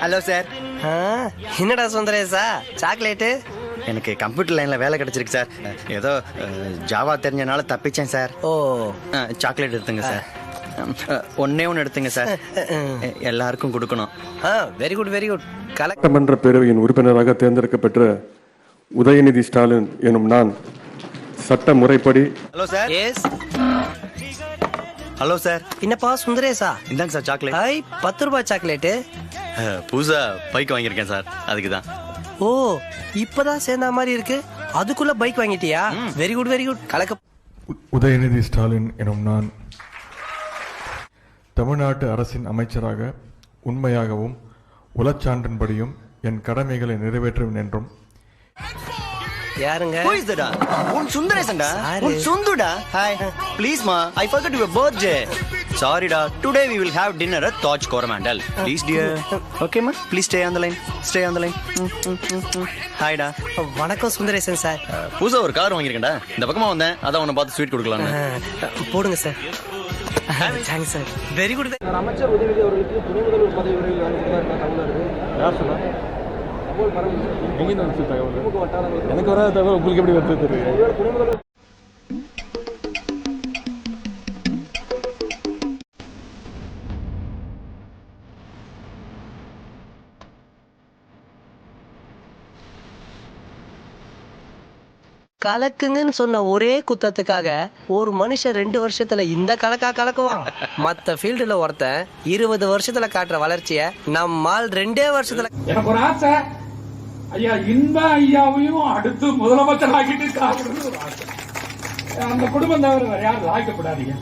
Hello sir. என்னடா சுந்தரேசா chocolate? எனக்கு computer லைனில் வேலை கிடைச்சிருக்கு சார். ஏதோ ஜாவா தெரிஞ்சனால தப்பிச்சேன் சார். ஓ. சாக்லேட் எடுத்துங்க சார். ஒண்ணே ஒன்று எடுத்துங்க சார். எல்லாருக்கும் கொடுக்கணும். ஆ very good very good collect சட்டமன்ற பேரவையின் உறுப்பினராக தேர்ந்தெடுக்கப்பெற்ற உதயநிதி ஸ்டாலின் எனும் நான் சட்ட முறைப்படி hello sir. Yes hello sir என்னப்பா சுந்தரேசா இந்தாங்க சார் சாக்லேட் ஹாய் பத்து ரூபாய் சாக்லேட்டு புதுசா பைக் வாங்கியிருக்கேன் சார் அதுக்கு தான் ஓ இப்பதான் சேர்ந்த மாதிரி இருக்கு. அதுக்குள்ள பைக் வாங்கிட்டியா? வெரி குட் வெரி குட் கலக்க உதயநிதி ஸ்டாலின் எனும் நான் தமிழ்நாட்டு அரசின் அமைச்சராக உண்மையாகவும் உளச்சான்றின்படியும் என் கடமைகளை நிறைவேற்றுவேன் என்றும் யாருங்க? Who is that? உன் சுந்தரேசன்டா. உன் சொந்துடா? ஹாய் ப்ளீஸ் மா ஐ forgot your birthday. சாரிடா today we will have dinner at Taj Coromandel please dear okay மா please stay on the line stay on the line ஹாய்டா வணக்கம் சுந்தரேசன் சார். புதுசா ஒரு கார் வாங்கியிருக்கேன்டா. இந்த பக்கமா வந்தேன். அதான் உன்னை பார்த்து ஸ்வீட் கொடுக்கலாம்னு. ஆ, போடுங்க sir thanks sir very good அமைச்சர் உதயநிதி அவர்களுக்கு துணை முதல்வர் பதவி இருக்கு யார் சொன்னா தகவல் எனக்கு வராத தகவல் உங்களுக்கு எப்படி வருது தெரியும் ஒருவேளை துணை முதல்வர் கலக்குங்கன்னு சொன்ன ஒரே குத்தத்துக்காக ஒரு மனுஷன் ரெண்டு வருஷத்துல இந்த கலக்கா கலக்குவான். மத்த ஃபீல்டுல ஒருத்தன் இருபது வருஷத்துல காட்டுற வளர்ச்சிய நம்மால் ரெண்டே வருஷத்துல எனக்கு ஒரு ஆசை. ஐயா இன்ப ஐயாவையும் அடுத்து முதலமைச்சர் ஆக்கிட்டு சாப்பிடணும்னு ஒரு ஆசை. அந்த குடும்பம் தவிர யாரும் ஆக்கப்படாதீங்க